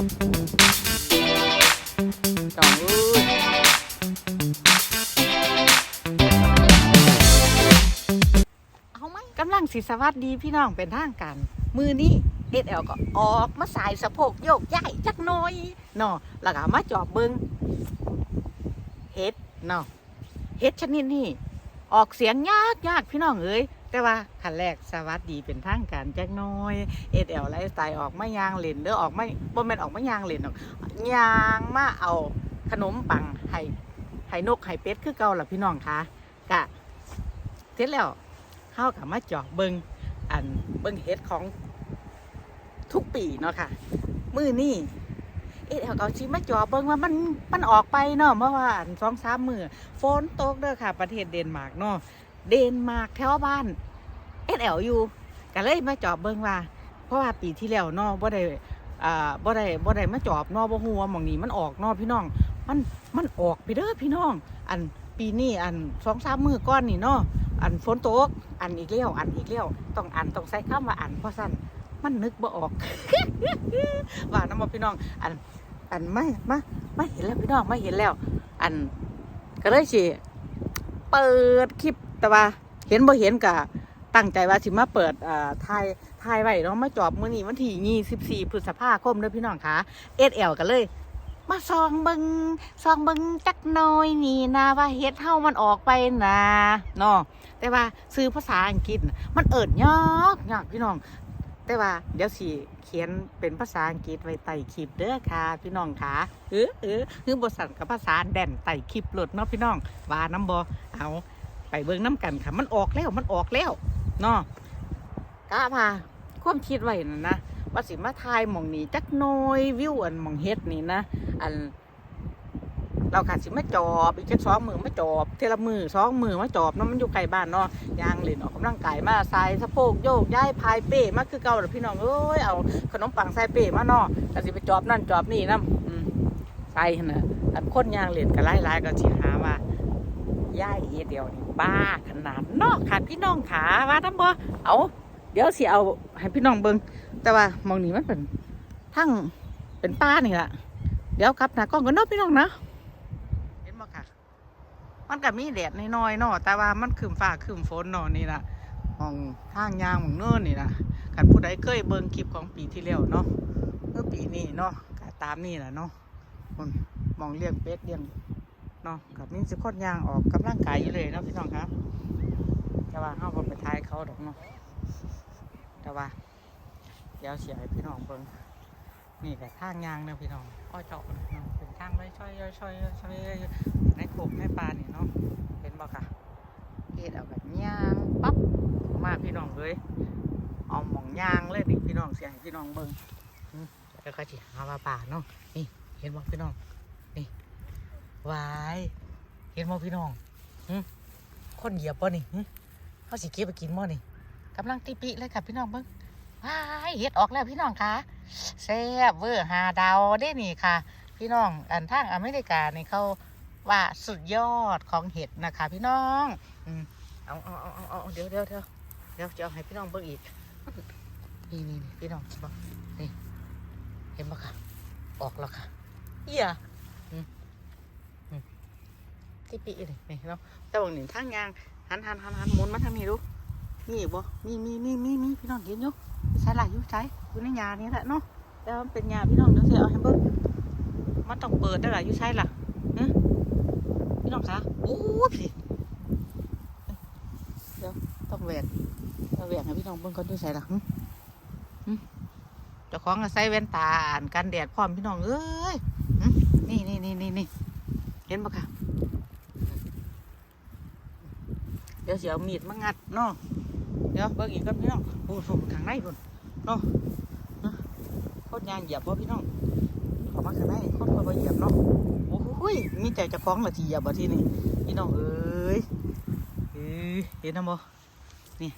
น้องเอ้เอาไหมกำลังสิสวัสดีพี่น้องเป็นทางการมือนี้เอ็ดแอลก็ออกมาสายสะโพกโยกย้ายจักหน่อยเนาะแล้วก็มาจอบเบิงเฮ็ดเนาะเฮ็ดชนิดนี้ออกเสียงยากยากพี่น้องเอ้ย แต่ว่าขั้นแรกสวัสดีเป็นทางการแจักหน้อยเอ็ดแอลไลฟ์สไตล์ออกมายางเล่นเด้อออกไม่บ่แม่นออกมายางเล่นหรอกยางมาเอาขนมปังให้ให้นกให้เป็ดคือเก่าล่ะพี่น้องคะกะเสร็จแล้วเฮากับมาจาะเบิงอันเบิงเฮ็ดของทุกปีเนาะค่ะ มือนี่เอ็ดแอลก็สิมาจาะเบิงว่ามันมันออกไปเนาะเมื่อวานสองสามมือฝนตกเด้อค่ะ ประเทศเดนมาร์กเนาะ เดนมาร์กแถวบ้านเอสเอลอยู่ก็เลยมาจอบเบิ่งว่า เพราะว่าปีที่แล้วนาะบ่ได้อ่าบ่ได้บ่ได้มาจอบเนาะบ่ฮู้ว่าหม่องนี้มันออกนาะพี่น้อง มันมันออกไปเด้อพี่น้อง อันปีนี้อัน2-3มื้อก่อนนี่เนาะอันฝนตก อันอีกแล้วอันอีกแล้วต้องอันต้องใช้คำว่าอันเพราะซั่นมันนึกบ่ออก ว่านํบ่พี่น้อง อัน อันไม่มามาเห็นแล้วพี่น้องไมาเห็นแล้ว อันก็เลยสิเปิดคลิป แต่ว่าเห็นบ่เห็นกะตั้งใจว่าสิมาเปิดอ่าถ่ายถ่ายไว้เนาะมาจอบมื้อนี้วันที่24พฤษภาคมเด้อพี่น้องคะ SL กันเลย มาซองเบิงซองเบิงจักหน้อยนี่นะว่าเฮ็ดเฮามันออกไปนะเนาะแต่ว่าซื้อภาษาอังกฤษมันเอิดยากยากพี่น้อง แต่ว่าเดี๋ยวสิเขียนเป็นภาษาอังกฤษไว้ใต้คลิปเด้อค่ะพี่น้องค่ะเออเออคือบทสั่นกับภาษาแดนใต้คลิปหลุดเนาะพี่น้องว่าน้ำบอเอา ไปเบิ่งน้ำกันค่ะ มันออกแล้วมันออกแล้วเนาะกะพาความคิดไว้นั่นนะว่าสิมาทายหมองนี้จักน้อยวิวอันหมองเฮ็ดนี่นะ อัน เราขาดสิมาจอบอีกแค่สองมือมาจอบเทละมือสองมือมาจอบเนาะมันอยู่ไกลบ้านเนาะยางเล่นออกกำลังกายมาใส่สะโพกโยกย้ายพายเป้มาคือเก่าเด้อพี่น้องเอ้ยเอาขนมปังใส่เป้มาเนาะก็สิไปจอบนั่นจอบนี่นํอืมใส่นะอันคนยางเหล่นก็หลายๆก็สิหาว่า ย่ายเอเดียวนี่บ้าขนาดเนาะขาดพี่น้องขาว่านํบ่เอาเดี๋ยวสิเอาให้พี่น้องเบิ่งแต่ว่ามองนี้มันเป็นทั้งเป็นป้านี่แหละเดี๋ยวกลับน้ากล้องกันเนาะพี่น้องนะเห็นบ่ค่ะ มันก็มีแดดน้อยๆเนาะแต่ว่ามันคืมฟ้าคืมฝนเนาะนี่ล่ะมองทางยางมองเนินนี่ล่ะกันผู้ใดเคยเบิ่งคลิปของปีที่แล้วเนาะเมื่อปีนี้เนาะตามนี่แหละเนาะคนมองเลี้ยงเป็ดเลี้ยง เนาะกับมีสิคนยางออกกำลังกายอยู่เลยเนาะพี่น้องครับแต่ว่าเฮาบ่ไปทายเขาดอกเนาะแต่ว่าเดี๋ยวเสียให้พี่น้องเบิ่งนี่แต่ทางยางเนาะพี่น้องก็เจาะเนาะเป็นทางไว้ช่อยๆช่อยช่อยในโขกในปลานี่เนาะเห็นบ่ค่ะเฮ็ดเอาแบบยางปั๊บมาพี่น้องเลยเอาหมองยางเลยนี่พี่น้องเสียให้พี่น้องเบิ่งแล้วก็สิหาว่าป่าเนาะนี่เห็นบ่พี่น้อง วายเห็นบ่พี่น้องคนเหยียบบ่นี่เขาสิเก็บไปกินบ่นี่กำลังติปิเลยค่ะพี่น้องเบิ่งว้ายเฮ็ดออกแล้วพี่น้องคะแซ่บเวอร์หาดาวได้นี่ค่ะ พี่น้องอันทางอเมริกานี่เขาว่าสุดยอดของเห็ดนะคะ พี่น้องอเอาเอาเอาเอาเอาเดี๋ยวเดี๋ยวเดี๋ยวเดี๋ยวจะเอาให้พี่น้องเบิ่งอีกนี่นี่พี่น้องเห็นบ่นี่เห็นบ่ค่ะออกแล้วค่ะเอียบ ที่ปีนี่นี่เนาะแต่บางหนึ่งทางยางหันหันหันหันหมุนมาทางนี้ดูนี่อีกบ่มีมีมีมีมีพี่น้องเห็นอยู่ใช่ละอยู่ใช้อยู่ในยานี้แหละเนาะแต่มันเป็นยาพี่น้องเดี๋ยวเสียเอาให้เบิ้งมันต้องเปิดได้หละอยู่ใช่ล่ะฮะพี่น้องคะโอ้พี่เดี๋ยวต้องแหวกต้องแหวกให้พี่น้องเบิ้งก่อนอยู่ใช่ล่ะหึหึเจ้าของก็ใส่แว่นตาอ่านกันแดดพร้อมพี่น้องเอ้ยนี่นี่นี่นี่นี่เห็นปะคะเดี๋ยวเสียเอามีดมางัดเนาะเดี๋ยวเบิ่งอีกครับพี่น้องโอ้โหข้างในพุ่นเนาะโคตรยางเหยียบบ่พี่น้องเอมาข้างในโคตรบ่เหยียบเนาะโอ้โหมีใจเจะคล้องละทีเหยียบบ่ที่นี่พี่น้องเอ้ยเอ้ยเห็นนะบ่นี่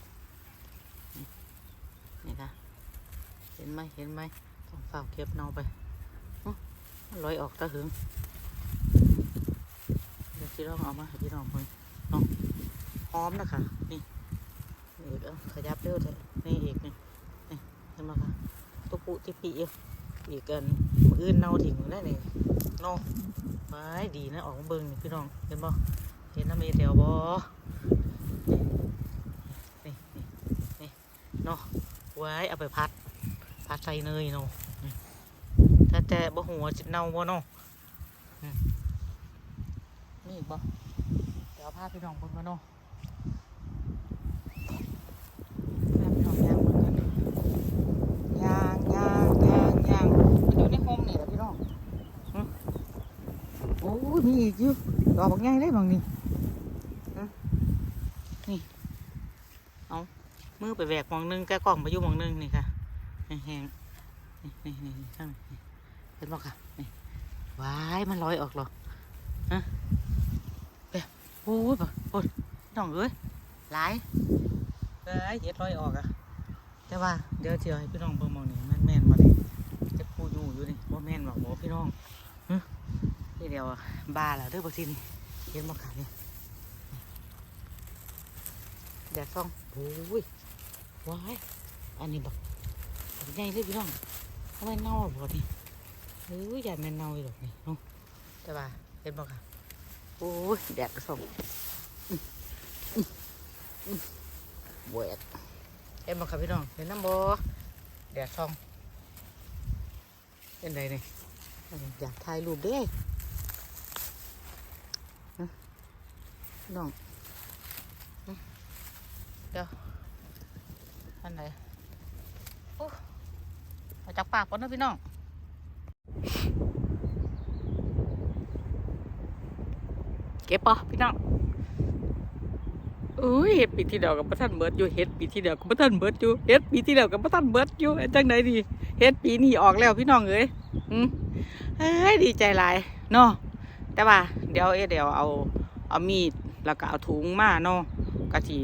นี่นี่ค่ะเห็นไหมเห็นไหมต้องเฝ้าเก็บเนาไปอื้อมันลอยออกตะหึงเดี๋ยวพี่น้องเอามาให้พี่น้องเบิ่งเน หอมนะคะนี่นี่อีกเอาขยับเร็วเถอะนี่อีกนี่นี่เห็นไหมคะตุปุติปีอีกกันมืออื่นเน่าถิ่งได้นี่เนาะไม้ดีนะออกเบิ่งนี่พี่น้องเห็นบ่เห็นน้ำมีแถวบ่นี่นี่นี่เนาะไว้เอาไปพัดพัดใส่เนยเนาะนี่ถ้าแต่บ่หัวจิเน่าบ่เนาะอืมนี่อีกบ่เดี๋ยวเอาพี่น้องบิ่งมาเนาะผ้าพี่น้องย่างเบิ่งกันย่างย่างย่างย่างมันอยู่ในโฮมนี่แหละพี่น้องหึโอ้ยมีอี กอยู่ดอกบางใหญ่เลยบางนี่นี่เอามือไปแหวกมองนึงแกกล่องไปอยู่มองนึงนี่ค่ะแห้งๆนี่นี่นี่ข้างนี่เห็นบ่ค่ะนี่ว้ายมันลอยออกหรอฮะเปะโอ้ยบ่โอ้ยน้องเอ้ยหลายเอ้ยเห็ดลอยออกอะแต่ว่าเดี๋ยวเจียวให้พี่น้องเบิ่งมองนี่มันแม่นบ่นี่จะปูอยู่อยู่นี่บ่แม่นบ่บ่พี่น้อง นี่เดียวบ้าแล้วเด้อบ่ทีนี่เห็นบ่ค่ะนี่แดดส่องโอ้ยว้ายอันนี้บักใหญ่เลยพี่น้องทำไมเน่าบ่นี่เฮ้ยอย่าแม่นเน่าอีกหรอกนี่เนาะแต่ว่าเห็นบ่ค่ะโอ้ยแดดส่องอื้ออื้ออื้อเวดเห็นบ่ค่ะพี่น้องเห็นน้ำบ่แดดส่องเป็นไดนี่อยากถ่ายรูปเด้ฮะพี่ น้องอื้อเดี๋ยวอันไหนเอาจากปากก่อนนะพี่น้องเก็บปะพี่น้องอุ้ยเฮ็ดปีที่เดียวกับพระท่านเบิดอยู่เฮ็ดปีที่เดียวกับพระท่านเบิดอยู่เฮ็ดปีที่เดียวกับพระท่านเบิดอยู่เฮ็ดจังไดดีเฮ็ดปีนี้ออกแล้วพี่น้องเอ้ยอืมเฮ้ยดีใจหลายเนาะแต่ว่าเดี๋ยวเอ๊ะเดี๋ยวเอาเอามีด แล้วก็เอาถุงมาเนาะกะทิ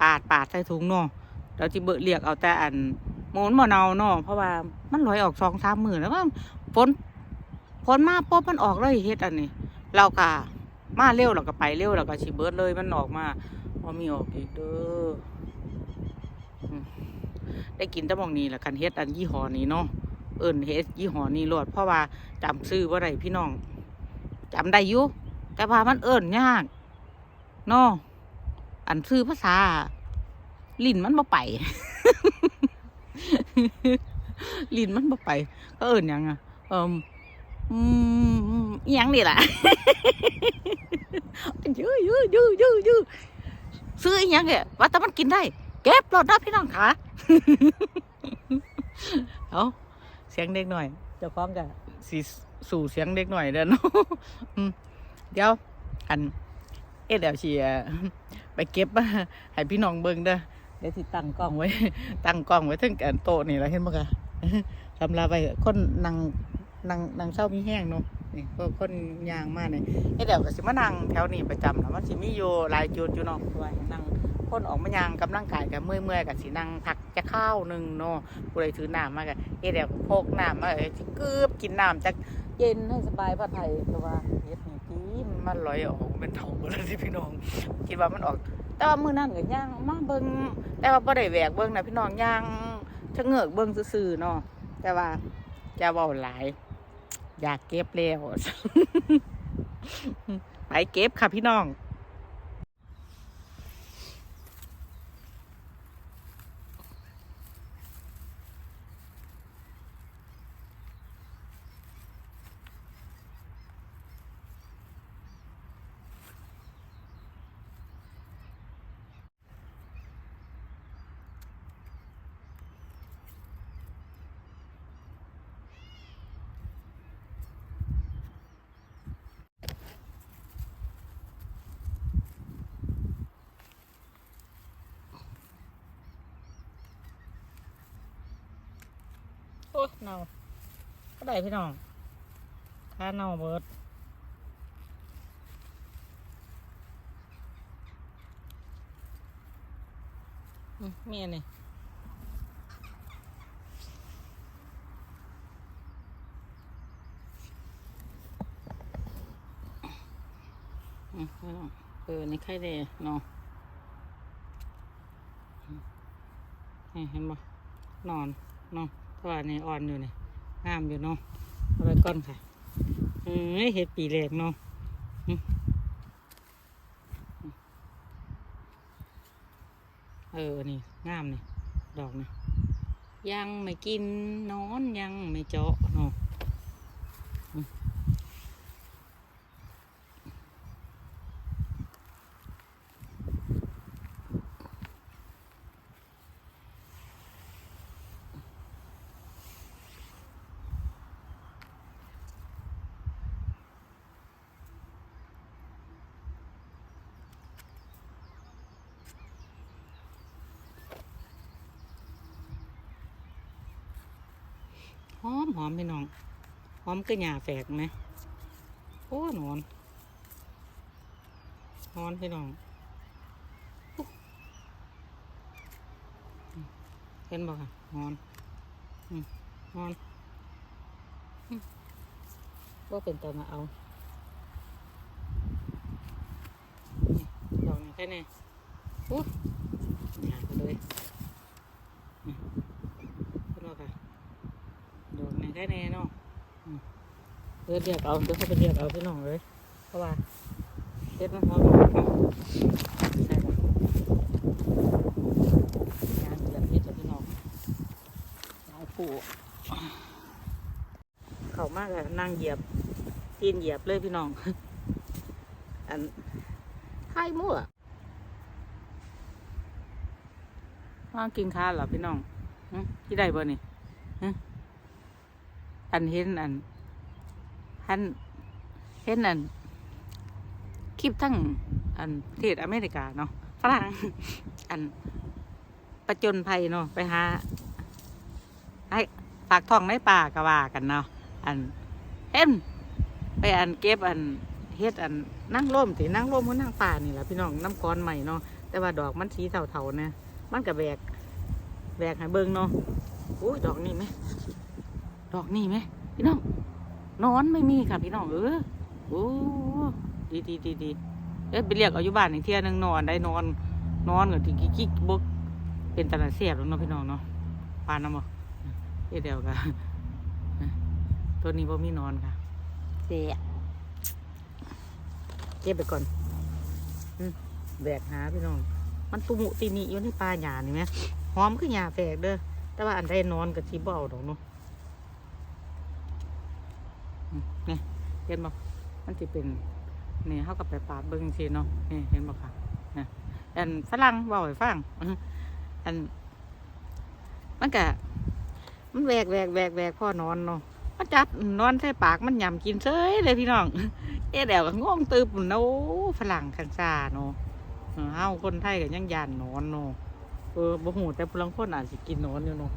ปาดปาดใส่ถุงเนาะเดี๋ยวจิเบิดเรียกเอาแต่อันหมูนบ่เนาเนาะเพราะว่ามันลอยออกสองสามหมื่นแล้วว่าฝนฝนมาปุ๊บมันออกเลยเฮ็ดอันนี้เราก็มาเร็วเราก็ไปเร็วเราก็สิเบิดเลยมันออกมาพอมีออกอีกเด้อได้กินต่หมองนี้แหละคันเฮ็ดอันยี่ห้อนี้เนาะเอิ้นเฮ็ดยี่ห้อนี้โลดเพราะว่าจำซื้อบ่ได้พี่น้องจำได้ยู่แต่ว่ามันเอิ้นยาก เนาะอันซื้อภาษา ลิ้นมันบ่ไป ลิ้นมันบ่ไปก็เอิ้นยังอะเอ่มอืมอิหยังนี่ล่ะยื้อยื้อยื้อยื้อยื้อซื้อยังเนี่ยว่าแต่มันกินได้ เก็บรถนะพี่น้องขาเอาเสียงเด็กหน่อยจะฟ้องกันสีสู่เสียงเด็กหน่อยเด้อเนาะเดี๋ยวอัน เอ็ดเดี๋ยวเชียไปเก็บมาให้พี่น้องเบิ่งเด้อเดี๋ยวสิตั้งกล้องไว้ ตั้งกล้องไว้ถึงกันโต๊ะนี่ละเห็นบ่คะสำหรับไปคนนั่งนั่งนั่งเศร้ามีแห้งเนาะนี่ก็คนยางมาเนี่ยเอ้เดี๋ยวก็สิมานั่งแถวนี้ประจำแล้วมันสิมีอยู่หลายจุดอยู่เนาะเพราะว่านั่งคนออกมายางกำลังกายกับเมื่อยเมื่อยๆกับสินั่งพักจะข้าวหนึ่งเนาะผู้ใดถือน้ำมากันเอ้เดี๋ยวพกน้ำมาเอ้ยกึบกินน้ำจากเย็นให้สบายพระไทยเพราะว่าเฮ็ดนี่กิน มันลอยออกเป็นทองหมดเลยที่พี่น้อง คิดว่ามันออก แต่ว่ามือนั้นก็ย่างมาเบิ้งแต่ว่าบ่ได้แหวกเบิ้งนะพี่น้องย่างชะเงือกเบิ้งซื่อๆเนาะแต่ว่าจะเบาหลาย อยากเก็บแล้วไปเก็บค่ะพี่น้อง โอ้เน่าก็ได้พี่น้องค่าเน่าเบิดอืมมีอันนี้อืมพี่น้องเออ นี่ไข่เดเนาะอืมนี่เห็นบ่นอนเนาะ เพราะว่านี่อ่อนอยู่นี่งามอยู่เนาะเอาไปก้อนค่ะเอ้ยเห็ดปีแรกเนาะเออ นี่งามนี่ ดอกนี่ยังไม่กินนอนยังไม่เจาะเนาะ มหอมพี่น้อง หอมก็หยาแฝกไหมโอ้หนอนนอนพี่น้อง เห็นบ่ค่ะนอนนอนว่าเป็นตัวมาเอานี่ดอกนี้แค่นี้อู้หยาไปเลยอืมเห็นบ่ค่ะ ดอกนี้แค่นี้เนาะอืมเดี๋ยวเรียกเอาเดี๋ยวเขาไปเรียกเอาพี่น้องเลย เพราะว่าเฮ็ดมันหอมหอมเนาะใช่ปะงานแบบนี้จะพี่น้องหลายผู้เขามากเลยนั่งเหยียบตีนเหยียบเลยพี่น้อง อันไข่มั่วว่างกินข้าวเหรอพี่น้องหึที่ใดบ่นี่ อันเห็นอันท่นเห็นอันคลิปทั้งอันประเทศอเมริกาเนาะฝรั่งอันประจนภัยเนาะไปหาให้ปากท้องในป่ากะว่ากันเนาะอันเห็นไปอันเก็บอันเฮ็ดอันนั่งร่มตินั่งร่มก็นั่งป่านี่แหละพี่น้องน้ำก้อนใหม่เนาะแต่ว่าดอกมันสีเทาๆเนี่ยมันกับแบกแบกให้เบิ่งเนาะอุ้ยดอกนี่ไหม ดอกนี่ไหมพี่น้องนอนไม่มีค่ะพี่น้องเออโอ้ดีดีดีดีเอ๊ะไปเรียกเอาอยู่บ้านอีกเที่ยหนึงนอนได้นอน นอนกับที่กิ๊กกิ๊กบกเป็นตาเสียบแล้วเนาะพี่น้องเนาะปานน้ำบ่เอ๊ะเดียวกันตัวนี้บ่มีนอนค่ะเสียเก็บไปก่อนอืมแบกหาพี่น้อง มันตุมุตีนีอยู่ในป่าหญ้านี่ไหมหอมคือหญ้าแฝกเด้อแต่ว่าอันใดนอนกับที่บ่เอาดอกเนาะอืม นี่เห็นบ่มันจะเป็นนี่เขากับไปปาดเบิ้งสิเนาะนี่เห็นบ่ค่ะนะอันฝรั่งเบาให้ฟังอันมันกะมันแหวกแหวกแหวกแหวกพ่อนอนเนาะมันจับนอนใส่ปากมันยำกินเฉยเลยพี่น้องเอ๊ะเดี๋ยวก็ง่วงตืบเนาะฝรั่งคันซาเนาะเฮาคนไทยก็ยังยานนอนเนาะเออบ่ฮู้แต่พลังคนอาจสิกินนอนอยู่เนาะ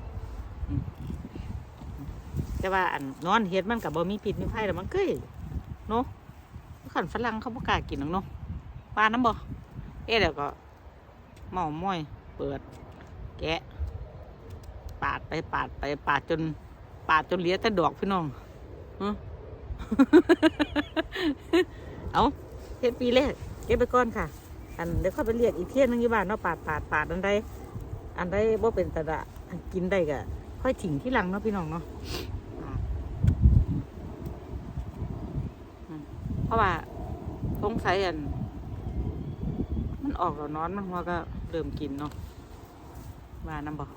แต่ว่าอันนอนเฮ็ดมันกับบ่มีพิษมีภัยแล้วมันเกยเนาะขันฝรั่งเขาบ่กล้ากินหรอกเนาะปลาน้ำบ่เอ๊ะเดี๋ยวก็เมาม้อย เปิด แกะ ปาดไปปาดไปปาดจน ปาดจนเหลือแต่ดอกพี่น้องเอาเฮ็ดปีแรกเก็บไปก่อนค่ะ อันเดี๋ยวเข้าไปเรียกอีกเที่ยหนึงอยู่บ้านเนาะปาดปาดปาดอันใดอันใดบ่เป็นตะดะกินได้ก็ค่อยถิงที่หลังเนาะพี่น้องเนาะ เพ ราะว่าสงสัยอัน มันออกแล้วนอนมันหัวก็เริ่มกินเนาะว่าน้ำบอก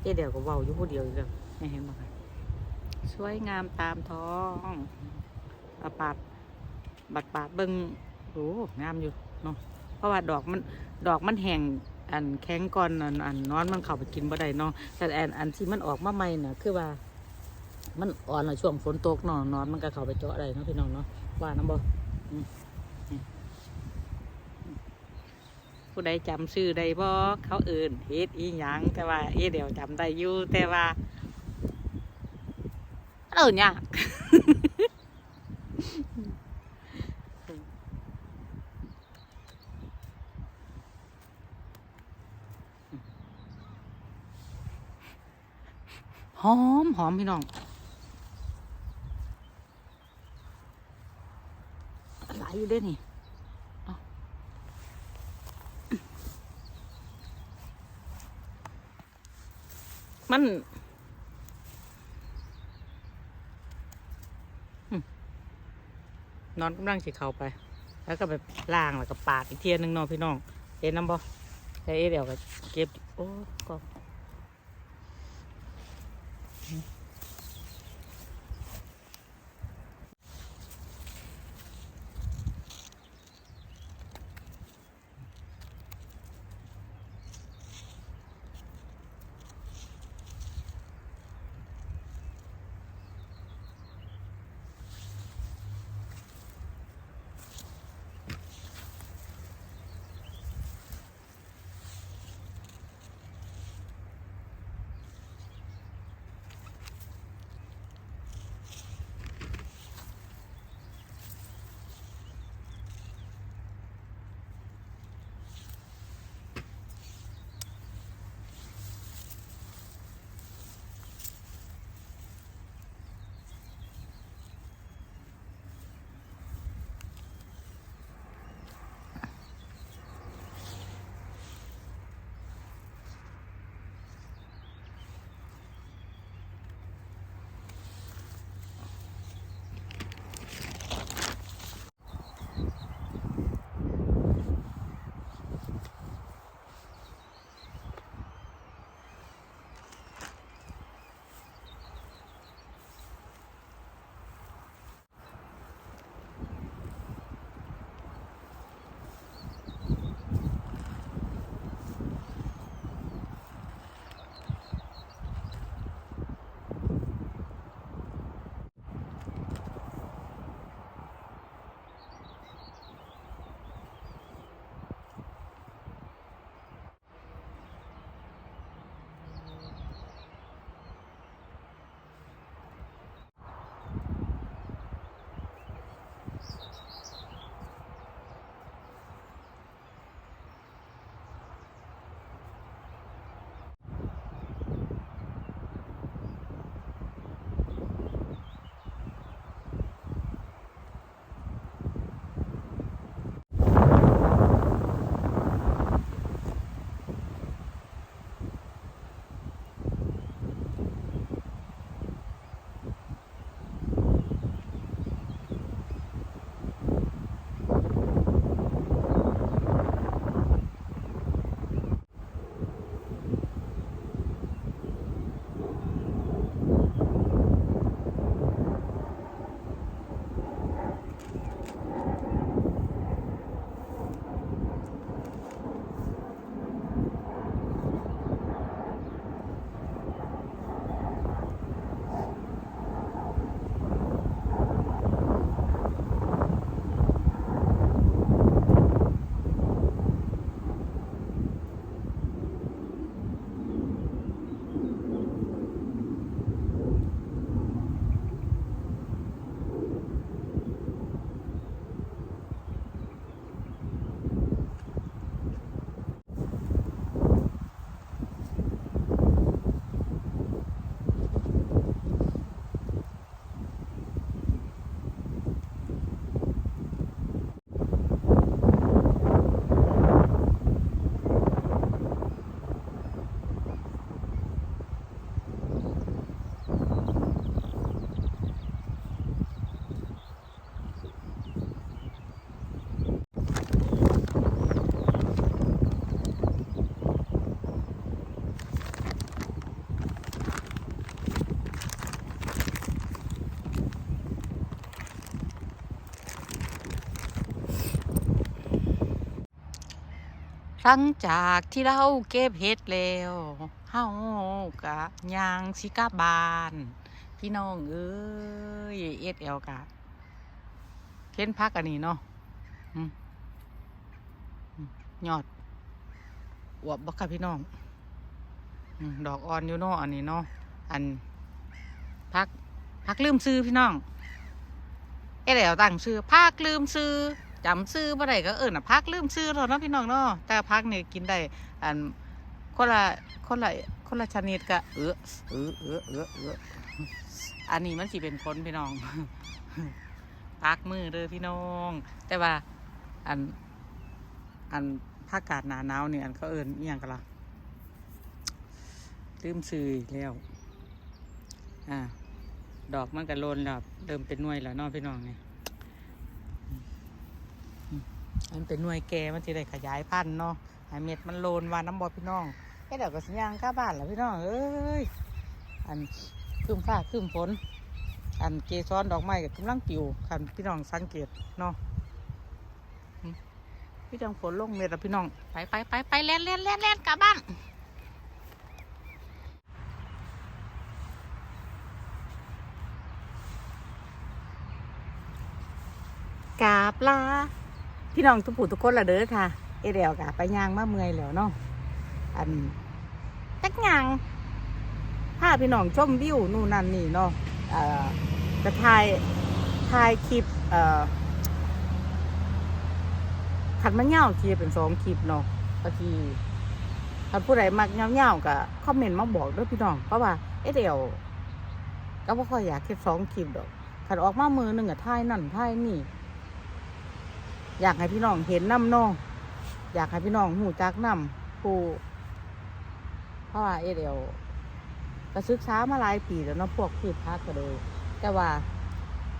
เจ๊เดี๋ยวก็เบาอยู่ผู้เดียวอีกแล้วไม่เห็นบอกสวยงามตามท้องอาปาดบัดปาดเบิ้งโอ้งามอยู่เนาะเพราะว่าดอกมันดอกมันแห้งอันแข็งก่อนอันอันนอนมันเข้าไปกินบ่ได้เนาะแต่อันอันที่มันออกมาใหม่น่ะคือว่า มันอ่อนในช่วงฝนตกเนาะนอนมันก็เข้าไปเจาะได้เนาะพี่น้องเนาะ ว่าน้ำบ่ผู้ใดจำชื่อใดบ่เขาเอื่นเฮ็ดอีหยังแต่ว่าเอเดี๋ยวจำได้อยู่แต่ว่าเออเนี่ยากหอมหอมพี่น้องหลาย อยู่เด้นี่มันนอนกำลังสิเข้าไป แล้วก็แบบล้างแล้วก็ปาดอีกเทียหนึงนาะพี่น้องเห็นน้ำบ่แต่เอ๊ะเดี๋ยวก็เก็บ โอ้กอง หลังจากที่เราเก็บเห็ดแล้วเฮากะยางสิกลับาน พี่น้องเอ้ยเอ็ดเอลกะเค้นพักอันนี้เนาะอืมอืมยอดอวบบักค่ะพี่น้องดอกอ่อนอยู่เนาะอันนี้เนาะอันพักพักลืมซื้อพี่น้องเอ็ดเอลตั้งซื้อพักลืมซื้อ จำซื้อบ่ได้ก็เอิ้นน่ะพักลืมซื้อเถอะเนาะพี่น้องเนาะแต่พักนี่กินได้อันคนละคนละคนละชนิดก็เออเออเออเออเอออันนี้มันสิเป็นคนพี่น้องพักมือเด้อพี่น้อง แต่ว่าอันอันภาคกาศหนาหนาวเนี่ยอันเขาเอิ้นอียงกันล่ะลืมซื้อแล้วอ่าดอกมันก็โลนแล้วเริ่มเป็นน่วยแล้วเนาะพี่น้องเนี่อื มันเป็นหน่วยแก่มันจะได้ขยายพันธุ์เนาะให้เม็ดมันโลนวาน้ำบอพี่น้องแค่เดี๋ยวก็สัญญางก้าบ้านแล้วพี่น้องเอ้ยอันคืมฟ้าคืมฝนอันเกสรดอกไม้ก็กำลังปิวคันพี่น้องสังเกตเนาะพี่จังฝนลงเม็ดแล้วพี่น้องไปไปไปไปเล่นเล่นเล่นเล่นกลับบ้านกาบลา พี่น้องทุกผู้ทุกคนละเด้อค่ะเอเดียวกะไปย่างมาเมื่อยแล้วเนาะอันจักย่างพาพี่น้องชมวิวนู่นนั่นนี่เนาะจะถ่ายถ่ายคลิปขันมันเงาทีเป็นสองคลิปเนาะบางทีถ้าผู้ใดมักเงาๆก็คอมเมนต์มาบอกด้วยพี่น้องเพราะว่าเอเดียวก็บ่ค่อยอยากเก็บสองคลิปดอกขันออกมามือหนึ่งอะถ่ายนั่นถ่ายนี่ อยากให้พี่น้องเห็นน้ำน้องอยากให้พี่น้องหูจักน้ำผู้เพราะว่าเอเดียวก็ศึกษามาหลายปีแล้วเนาะพวกพืชพักก็เลย แต่ว่า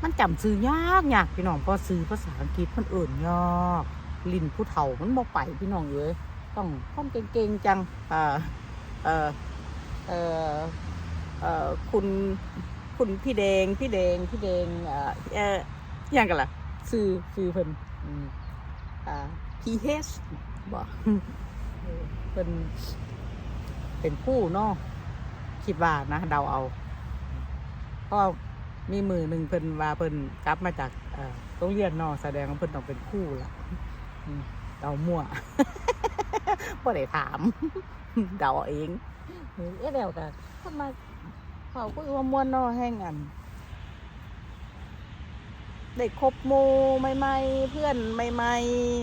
มันจำซื้อยากยากพี่น้องพอซื้อภาษาอังกฤษมันเอื่นยากลิ้นผู้เฒ่ามันบ่ไปพี่น้องเอ้ยต้องต้องเก่งๆจังเอ่อเอ่อเออเออคุณคุณพี่แดงพี่แดงพี่แดงเออเอออย่างกันล่ะซื้อซื้อเพิ่น อ่า PH บอกเป็นเป็นผู้เนาะคิดว่านะเดาเอาเพราะมีมือหนึ่งเพิ่นว่าเพิ่นกลับมาจากเอ่อโรงเรียนเนาะแสดงว่าเพิ่นต้องเป็นคู่ละเดามั่วบ่ได้ถาม เดาเอาเองเออเอ๊ะเดี๋ยวกันทำไมเขาก็ว่ามวนเนาะแห้งอัน ได้คบโมใหม่ๆ เพื่อนใหม่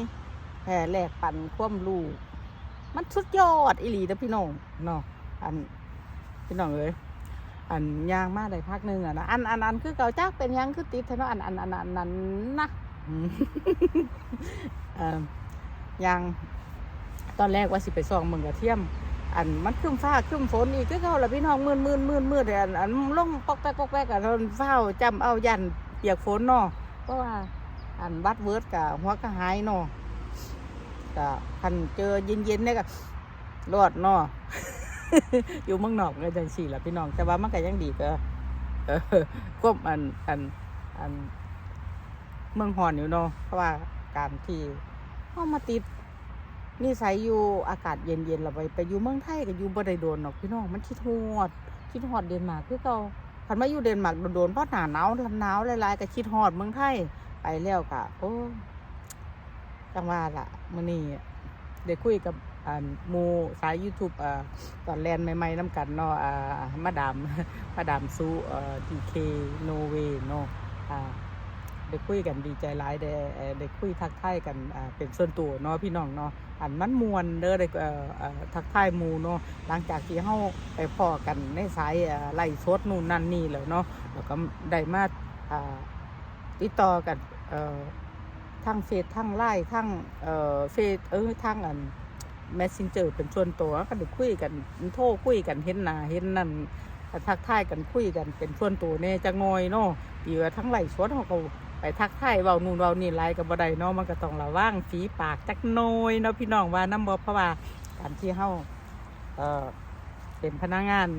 ๆแห่แลกปันความรู้มันสุดยอดอีหลีนะพี่น้องเนาะอันพี่น้องเอ้ยอันยางมาได้พักหนึ่งอะนะอันอันอันคือเก่าจักเป็นยังคือติดเท่านั้นอันอันอันอันนั้นนะเออยางตอนแรกว่าสิไปซองเมืองกระเทียม อันมันขึ้นฟ้าขึ้นฝนอีกคือเขาละพี่น้องมืนมืนมืนมืนอันอันลงปอกแปกปอกแปกอะทนเฝ้าจำเอายันเปียกฝนเนาะ เพราะว่าอันวัดเวิร์ดกับหัวกระหายเนาะก็พันเจอเย็นๆเนี่ยก็รอดเนาะอยู่เมืองนอกก็จังสี่ละพี่น้อง แต่ว่ามันก็ยังดีก็เออควบอันอันอันเมืองหอนอยู่เนาะเพราะว่าการที่เข้ามาติดนิสัยอยู่อากาศเย็นๆเราไปไปอยู่เมืองไทยก็อยู่บ่ได้โดนหรอกพี่น้องมันคิดฮอดคิดฮอดเดนมาร์กคือเก่า คันมาอยู่เดนมาร์กโดนๆเพราะหนาหนาวหนาวหลายๆก็คิดฮอดเมืองไทยไปแล้วกะโอ้จังว่าล่ะมื้อนี้ได้คุยกับอ่าหมูสาย YouTube อ่าตอนแลนใหม่ๆนํกันเนาะอ่ามาดามมาดามซูเอ่อ DK Norway เนาะอ่า ได้คุยกันดีใจหลายได้ได้คุยทักทายกันเป็นส่วนตัวเนาะพี่น้องเนาะอันมันมวนเด้อได้ทักทายมูเนาะหลังจากที่เฮาไปพอกันในสายเอ่อไล่สดนู่นนั่นนี่แล้วเนาะแล้วก็ได้มาติดต่อกันทั้งเฟซทั้งไลน์ทั้งเฟซเออทั้งอัน messenger เป็นส่วนตัวก็ได้คุยกันโทรคุยกันเห็นหน้าเห็นนั่นทักทายกันคุยกันเป็นส่วนตัวแน่จังอยเนาะดีว่าทั้งไล่สดเฮาก็ ไปทักทายเว้านู่นเว้านี่ไลก็บ่ได้เนาะมันก็ต้องระวังฝีปากจักหน้อยเนาะพี่น้องว่านํบ่เพราะว่าการที่เฮาเอ่อเป็นพนักงาน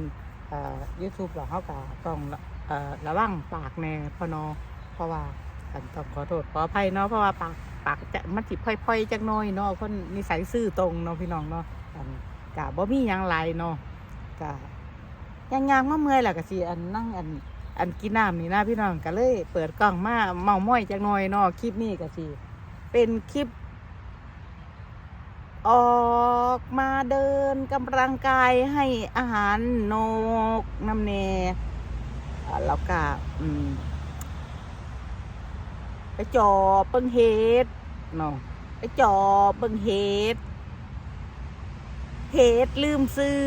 เอ่อยูทูบเราเขาก็ต้องเอ่อระวังปากแน่พอเนอเพราะว่าอันต้องขอโทษขออภัยเนาะเพราะว่าปากปากจะมันสิพ่อยๆจักหน้อยเนาะคนนิสัยซื่อตรงเนาะพี่น้องเนาะอันกะบ่มีหยังหลายเนาะกะย่างๆมาเมื่อยแหละก็สิอันนั่งอัน อันกินน้ำนี่นะพี่น้องก็เลย เปิดกล้องมาเมาม้อยจักหน่อยเนาะคลิปนี้ก็สิเป็นคลิป ออกมาเดินกำลังกายให้อาหารนกน้ำเน่แล้วก็ไปจอบเบิงเห็ดเนาะไปจอบเบิงเห็ดเห็ดลืมซื้อ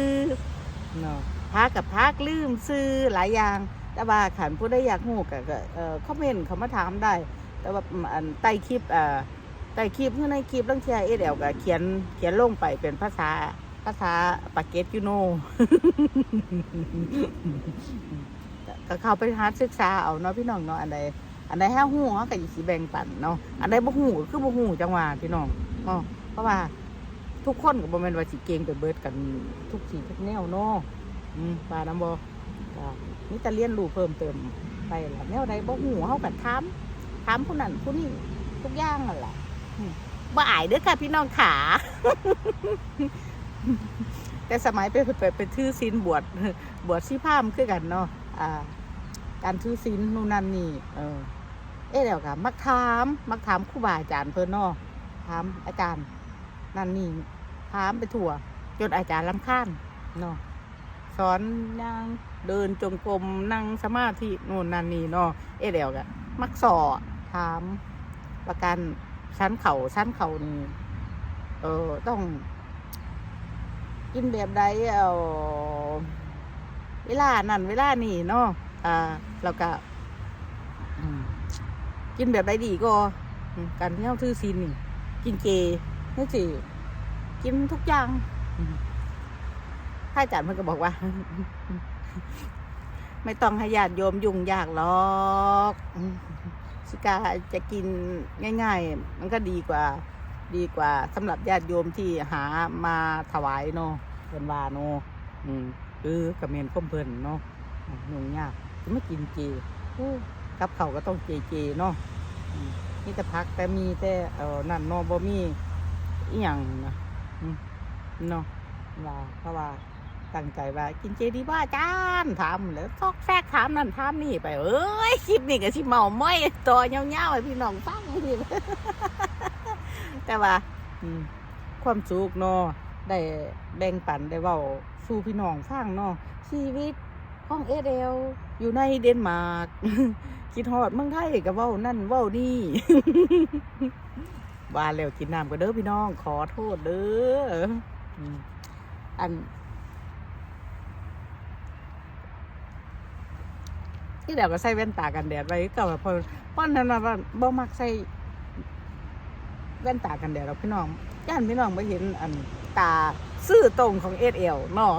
เนาะพักกับพักลืมซื้อหลายอย่าง แต่ว่าขันผู้ได้อยากหูก็ก็คอมเมนต์เขามาถามได้ แต่ว่าอันใต้คลิปอ่าแต่คลิปคือในคลิปลังเทียเอเดลก็เขียนเขียนลงไปเป็นภาษาภาษาปาเกตยูโนภก็เข้าไปหาศึกษาเอาเนาะพี่น้องเนาะอันใดอันใดแห้หูเขาก็สิแบ่งปันเนาะอันใดบ่หูก็คือบ่หูจังหวะพี่น้องเนาะเพราะว่าทุกคนก็บ่แม่นว่าสิเก่งไปเบิดกันทุกสิ่งทุกแนวเนาะอืมปานํบ่ มีแต่เรียนรู้เพิ่มเติมไปล่ะแนวใดบ่หูเฮาก็ถามถามผู้นั้นผู้นี้ทุกอย่างนั่นล่ะบ่อายเด้อค่ะพี่น้องขา แต่สมัยไปไปไปถือศีลบวชบวชชีพามคือกันเนาะอ่า การถือศีลนู่นนั่นนี่ เออ เอ๊ะเดี๋ยวค่ะมักถามมักถามครูบาอาจารย์เพิ่นเนาะถามอาจารย์ นั่นนี่ถามไปทั่วจนอาจารย์ลำคาญเนาะสอนนั่ง เดินจงกรมนั่งสมาธินู่นนั่นนี่เนาะเอเดียวกะมักสอถาม ประกันชั้นเขาชั้นเขานี่เออต้อง กินแบบใดเอาเวลานั่นเวลานี่เนาะอ่าแล้วก็กินแบบใดดีก็การเที่เราถือศีนี่กินเจนี่สิกินทุกอย่างอืมพระอาจารย์เพิ่นก็บอกว่า ไม่ต้องให้ญาติโยมยุ่งยากหรอกสิกาจะกินง่าย ๆ มันก็ดีกว่า ดีกว่าสำหรับญาติโยมที่หามาถวายเนาะเพิ่นว่าเนาะอืมคือกระเมนก้มเพิ่นเนาะยุ่งยากจะไม่กินเจกับเขาก็ต้องเจเจเนาะอืมมีแต่พักแต่มีแต่เออนั่นเนาะบ่มีอีหยังนะเนาะว่าเพราะว่า ตั้งใจว่ากินเจดีบ่อาจารย์ถามแล้วซอกแซกถามนั่นถามนี่ไป เอ้ยคลิปนี้ก็สิเมาม้อยต่อยาวๆให้พี่น้องฟังสิแต่ว่าความสุขเนาะได้แบ่งปันได้เว้าสู่พี่น้องฟังเนาะชีวิตของเอเดลอยู่ในเดนมาร์กคิดฮอดเมืองไทยก็เว้านั่นเว้านี่ว่าแล้วกินน้ำก็เด้อพี่น้อง ขอโทษเด้ออัน ที่เดียวก็ใส่แว่นตากันแดดไว้ก็แบบพอป้อนนั้นว่าบ่มักใส่แว่นตากันแดดเราพี่น้องย่านพี่น้องไปเห็นอันตาซื่อตรงของเอสเอลนาะ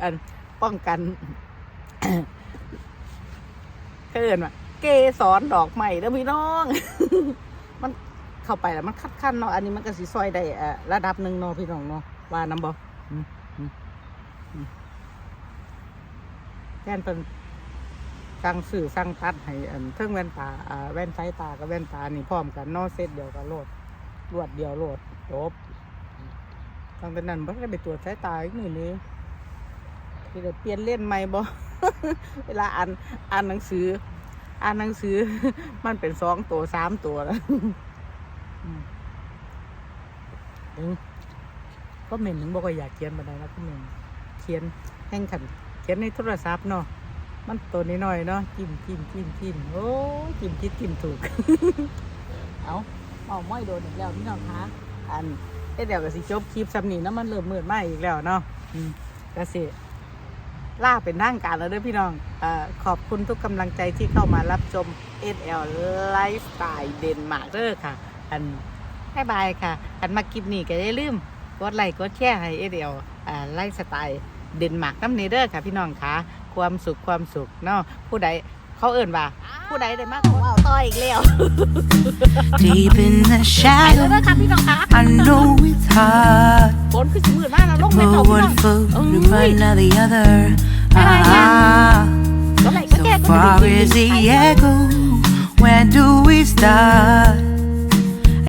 อันป้องกันเกินว่าเกสรดอกใหม่แล้วพี่น้อง มันเข้าไปแล้วมันคัดคันเนาะอันนี้มันก็สิซอยได้อ่อระดับหนึ่งเนาะพี่น้องเนาะว่าน้ำบอ แทนเป็นสั่งสื่อสั่งตัดให้อันเทิงแว่นตาอ่าแว่นสายตากับแว่นตานี่พร้อมกันนอเซตเดียวกันโหลดรวดเดียวโหลดจบตั้งแต่นั้นบ่ได้ไปตรวจสายตาอีกนี่นี่ที่จะเปลี่ยนเล่นใหม่บ่ เวลาอ่านอ่านหนังสือ อ่านหนังสือ มันเป็นสองตัวสามตัวแล้วอืมอืมก็เมนถึงบอกว่าอยากเขียนบันไดนะก็เหม็นเขียนแห่งขัน ขียนในโทรศัพท์เนาะมันตัวน้อยเนาะจิ้มจิ้มจิ้มจิ้มโอ้ยจิ้มผิดจิ้มถูก เอาเอาม้อยโดนอีกแล้วพี่น้องคะอันเอ๊เดี๋ยวก็สิจบคลิปซ้ำนี่นะมันเริ่มมืดมาอีกแล้วเนาะอืมก็สิล่าเป็นทางการแล้วด้อพี่น้องอขอบคุณทุกกำลังใจที่เข้ามารับชม SL Lifestyle เดนมาร์กเด้อค่ะ อันบายบายค่ะ อันมาคลิปนี้ก็อย่าลืมกดไลค์กดแชร์ให้ SL อ่าไลฟ์สไตล์ เดนมาร์กน้ำเนเด้อค่ะพี่น้องค่ะ ความสุขความสุขเนาะผู้ใดเขาเอิ่นว่า ผู้ใดได้มากของเอาต่ออีกแล้ว Deep in the ไปแล้ว shadows, นะคะพี่น้องคะ I know it's hard. ฝนคือสิมืดมากนะลงไป Put เขาพี่น้ one อง foot in Ui. front of the other. Ai da? Ah, ก็ไหลก็ so แก้ก็ far ไม่ is ได้ the echo. When do we start?